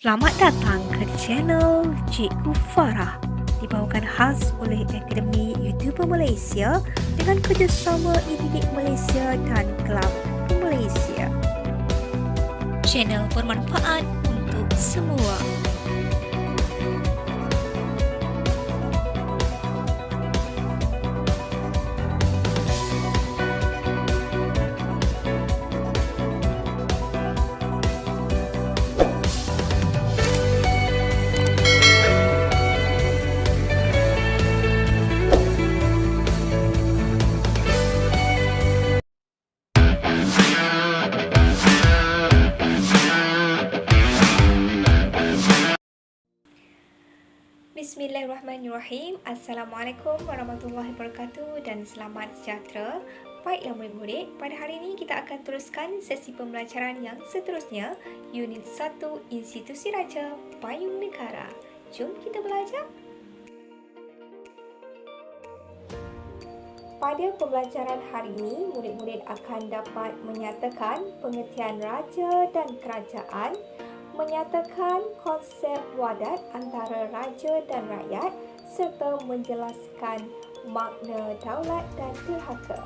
Selamat datang ke channel Cikgu Farah dibawakan khas oleh Akademi YouTuber Malaysia dengan kerjasama Indidik Malaysia dan Kelab Malaysia. Channel bermanfaat untuk semua. Bismillahirrahmanirrahim. Assalamualaikum warahmatullahi wabarakatuh dan selamat sejahtera. Baiklah murid-murid, pada hari ini kita akan teruskan sesi pembelajaran yang seterusnya, Unit 1 Institusi Raja Payung Negara. Jom kita belajar. Pada pembelajaran hari ini, murid-murid akan dapat menyatakan pengertian raja dan kerajaan, menyatakan konsep wadat antara raja dan rakyat serta menjelaskan makna daulat dan derhaka.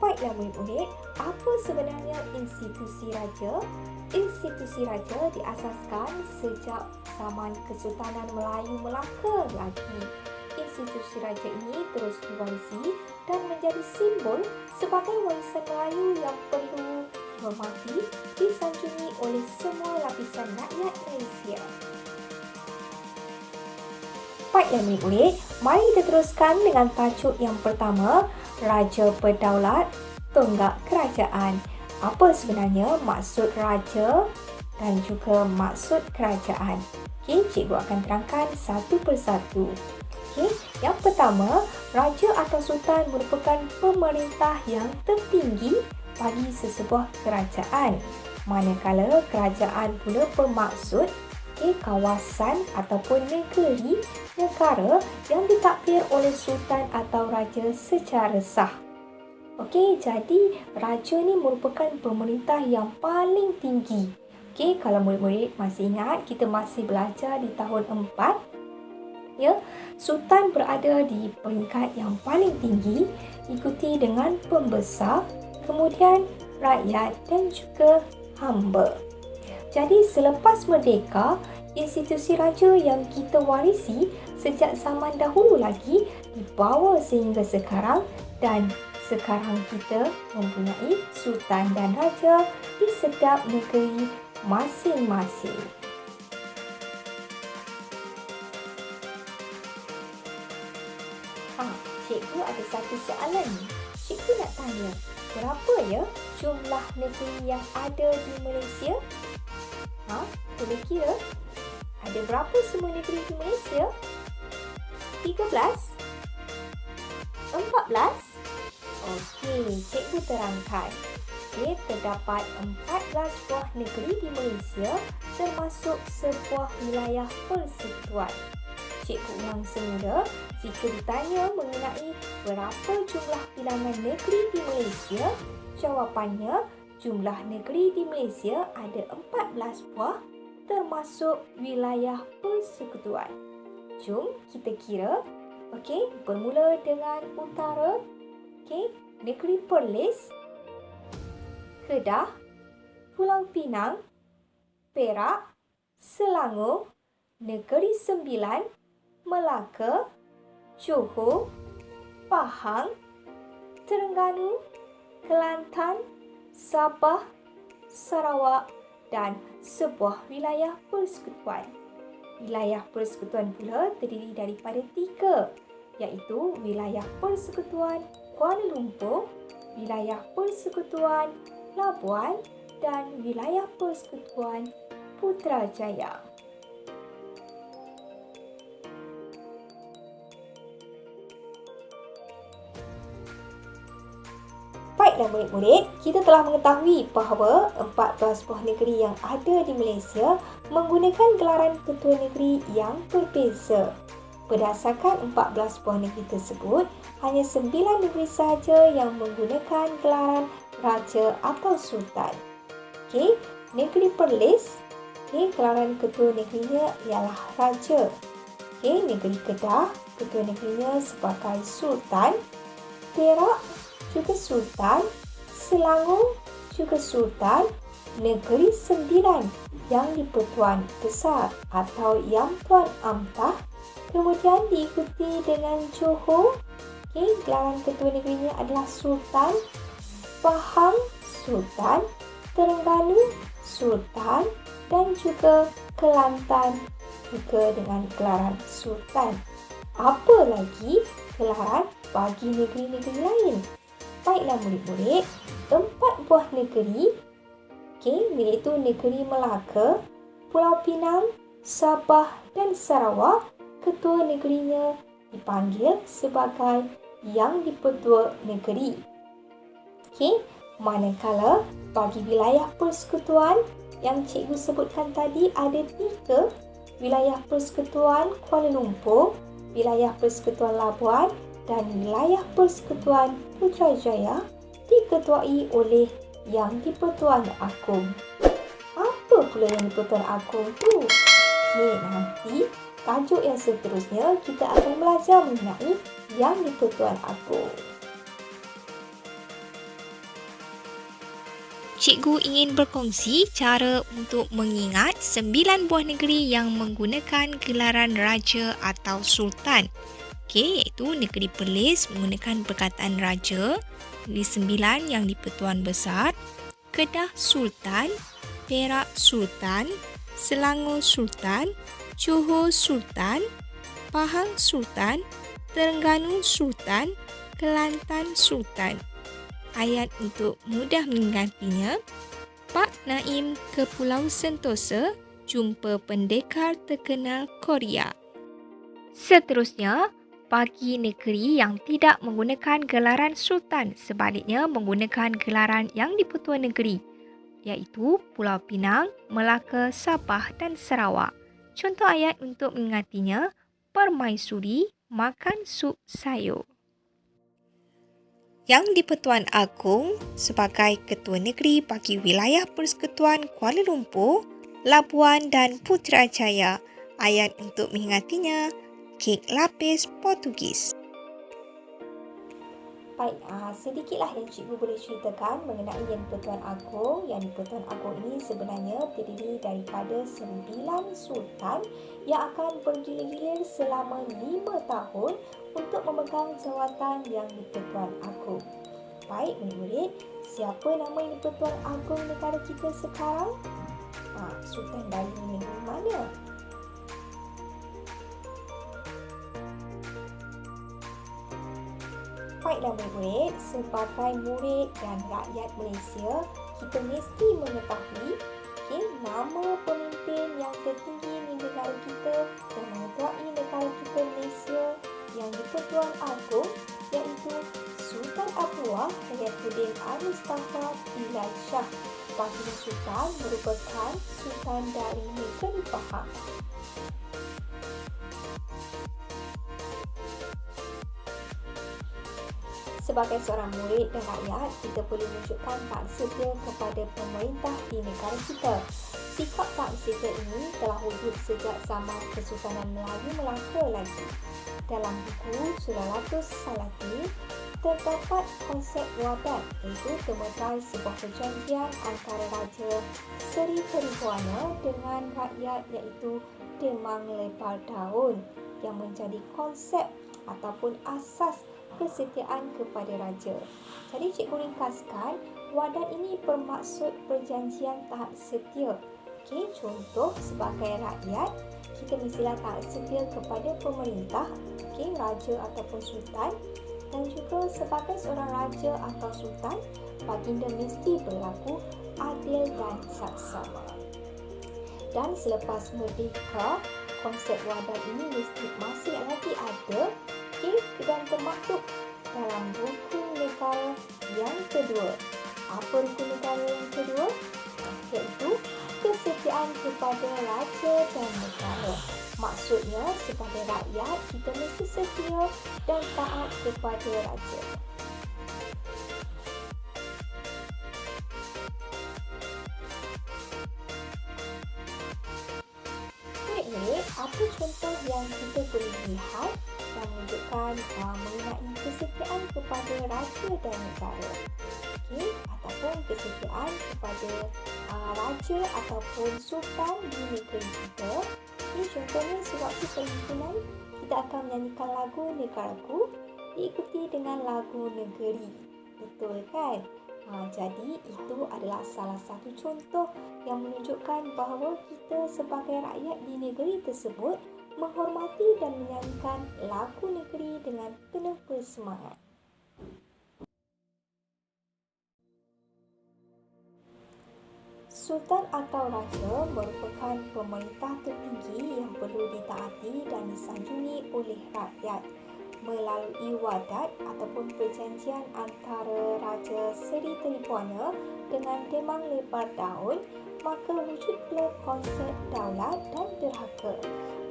Baiklah murid-murid, apa sebenarnya institusi raja? Institusi raja diasaskan sejak zaman Kesultanan Melayu Melaka lagi institusi raja ini terus diwarisi dan menjadi simbol sebagai warisan Melayu yang perlu dihormati disanjungi oleh semua lapisan rakyat Malaysia. Baiklah murid-murid, mari kita teruskan dengan tajuk yang pertama, Raja Berdaulat Tonggak Kerajaan. Apa sebenarnya maksud raja dan juga maksud kerajaan? Okay, cikgu akan terangkan satu persatu. Yang pertama, raja atau sultan merupakan pemerintah yang tertinggi bagi sesebuah kerajaan. Manakala kerajaan pula bermaksud okay, kawasan ataupun negeri negara yang ditakdir oleh sultan atau raja secara sah. Okey, jadi raja ni merupakan pemerintah yang paling tinggi. Okey, kalau murid-murid masih ingat, kita masih belajar di tahun 4 ya sultan berada di peringkat yang paling tinggi ikuti dengan pembesar kemudian rakyat dan juga hamba jadi selepas merdeka institusi raja yang kita warisi sejak zaman dahulu lagi dibawa sehingga sekarang dan sekarang kita mempunyai sultan dan raja di setiap negeri masing-masing. Satu soalan ni. Cikgu nak tanya, berapa ya jumlah negeri yang ada di Malaysia? Ha? Boleh kira? Ada berapa semua negeri di Malaysia? 13? 14? Okey, cikgu terangkan. Okay, terdapat 14 buah negeri di Malaysia termasuk sebuah wilayah persekutuan. Cikgu ulang semula, jika ditanya mengenai berapa jumlah bilangan negeri di Malaysia, jawapannya jumlah negeri di Malaysia ada 14 buah termasuk wilayah persekutuan. Jom kita kira. Okey, bermula dengan utara. Okey, negeri Perlis, Kedah, Pulau Pinang, Perak, Selangor, Negeri Sembilan, Melaka, Johor, Pahang, Terengganu, Kelantan, Sabah, Sarawak dan sebuah wilayah persekutuan. Wilayah persekutuan pula terdiri daripada tiga iaitu wilayah persekutuan Kuala Lumpur, wilayah persekutuan Labuan dan wilayah persekutuan Putrajaya. Baiklah murid-murid, kita telah mengetahui bahawa 14 buah negeri yang ada di Malaysia menggunakan gelaran ketua negeri yang berbeza. Berdasarkan 14 buah negeri tersebut, hanya 9 negeri sahaja yang menggunakan gelaran raja atau sultan. Okey, negeri Perlis, okey, gelaran ketua negerinya ialah raja. Okey, negeri Kedah, ketua negerinya sebagai sultan. Perak juga sultan. Selangor juga sultan. Negeri Sembilan yang di-Pertuan Besar atau Yang Tuan Amtah. Kemudian diikuti dengan Johor. Okay, gelaran ketua negerinya adalah Sultan. Pahang, Sultan. Terengganu, Sultan. Dan juga Kelantan juga dengan gelaran Sultan. Apa lagi gelaran bagi negeri-negeri lain? Baiklah murid-murid, empat buah negeri. Okey, iaitu negeri Melaka, Pulau Pinang, Sabah dan Sarawak, ketua negerinya dipanggil sebagai Yang Dipertua Negeri. Okey, manakala bagi wilayah persekutuan yang cikgu sebutkan tadi ada tiga. Wilayah persekutuan Kuala Lumpur, wilayah persekutuan Labuan dan wilayah persekutuan Putrajaya diketuai oleh yang di-Pertuan Agong. Apa pula yang di-Pertuan Agong tu? Okay, nanti tajuk yang seterusnya kita akan belajar mengenai yang di-Pertuan Agong. Cikgu ingin berkongsi cara untuk mengingat sembilan buah negeri yang menggunakan gelaran raja atau sultan. Okey, iaitu negeri Perlis menggunakan perkataan raja, Negeri Sembilan yang di Pertuan Besar, Kedah Sultan, Perak Sultan, Selangor Sultan, Johor Sultan, Pahang Sultan, Terengganu Sultan, Kelantan Sultan. Ayat untuk mudah mengingatinya, Pak Naim ke Pulau Sentosa jumpa pendekar terkenal Korea. Seterusnya, bagi negeri yang tidak menggunakan gelaran sultan sebaliknya menggunakan gelaran yang dipertua negeri iaitu Pulau Pinang, Melaka, Sabah dan Sarawak. Contoh ayat untuk mengingatinya, permaisuri makan sup sayur. Yang di-Pertuan Agong sebagai ketua negeri bagi wilayah Persekutuan Kuala Lumpur, Labuan dan Putrajaya. Ayat untuk mengingatinya, kek lapis Portugis. Baik, uh, sedikitlah yang cikgu boleh ceritakan mengenai Yang Pertuan Agong. Yang Pertuan Agong ini sebenarnya terdiri daripada sembilan sultan yang akan bergilir-gilir selama lima tahun untuk memegang jawatan Yang Pertuan Agong. Baik, murid-murid, siapa nama Yang Pertuan Agong negara kita sekarang? Ha, sultan dari negeri mana? Baiklah murid-murid, sebagai murid dan rakyat Malaysia, kita mesti mengetahui okay, nama pemimpin yang tertinggi di negara kita dan mengetuai negara kita Malaysia yang di-Pertuan Agong iaitu Sultan Abdullah Hayatuddin Al-Mustafa Bilal Shah. Baginda Sultan merupakan Sultan dari Negeri Pahang. Sebagai seorang murid dan rakyat, kita boleh menunjukkan tak setia kepada pemerintah di negara kita. Sikap tak setia ini telah wujud sejak zaman Kesultanan Melayu Melaka lagi. Dalam buku Sulalatus Salati, terdapat konsep wadat iaitu temutai sebuah perjanjian antara Raja Seri Perihuana dengan rakyat iaitu Demang Lepar Daun yang menjadi konsep ataupun asas kesetiaan kepada raja. Jadi cikgu ringkaskan, wadat ini bermaksud perjanjian taat setia. Okey, contoh sebagai rakyat, kita mestilah taat setia kepada pemerintah, okey, raja ataupun sultan dan juga sebagai seorang raja atau sultan, baginda mesti berlaku adil dan saksama. Dan selepas merdeka, konsep wadat ini mesti masih lagi ada kik dan termaktub dalam rukun negara yang kedua. Apa rukun negara yang kedua? Iaitu kesetiaan kepada raja dan negara. Maksudnya, sebagai rakyat, kita mesti setia dan taat kepada raja. Baik, apa contoh yang kita boleh lihat menunjukkan uh, mengenai kesetiaan kepada raja dan negara. Okey, ataupun kesetiaan kepada uh, raja ataupun sultan di negeri kita. Ini contohnya sewaktu perhimpunan kita akan menyanyikan lagu negaraku diikuti dengan lagu negeri. Betul kan? Ha, jadi itu adalah salah satu contoh yang menunjukkan bahawa kita sebagai rakyat di negeri tersebut menghormati dan menyanyikan lagu negeri dengan penuh bersemangat. Sultan atau Raja merupakan pemerintah tertinggi yang perlu ditaati dan disanjungi oleh rakyat melalui wadat ataupun perjanjian antara Raja Seri Tribuana dengan Demang Lebar Daun, maka wujudlah konsep daulat dan derhaka.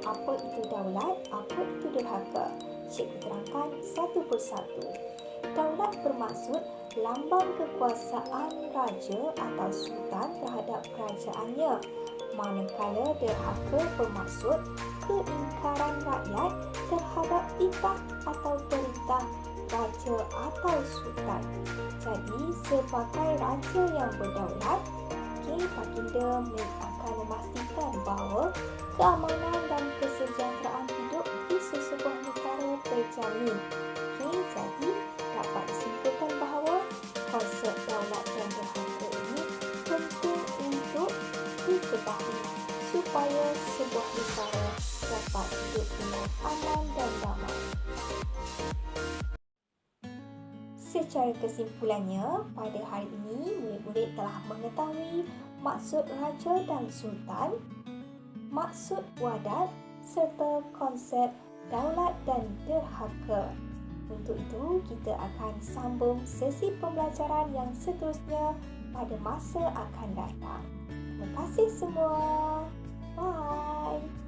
Apa itu daulat? Apa itu derhaka? Cikgu terangkan satu persatu. Daulat bermaksud lambang kekuasaan raja atau sultan terhadap kerajaannya. Manakala derhaka bermaksud keingkaran rakyat terhadap titah atau perintah raja atau sultan. Jadi, sebagai raja yang berdaulat, okay, baginda akan memastikan bahawa keamanan terjamin. Okay, jadi, dapat disimpulkan bahawa konsep daulat dan berharga ini penting untuk diketahui supaya sebuah negara dapat hidup dengan aman dan damai. Secara kesimpulannya, pada hari ini murid-murid telah mengetahui maksud raja dan sultan, maksud wadat serta konsep daulat dan derhaka. Untuk itu, kita akan sambung sesi pembelajaran yang seterusnya pada masa akan datang. Terima kasih semua. Bye.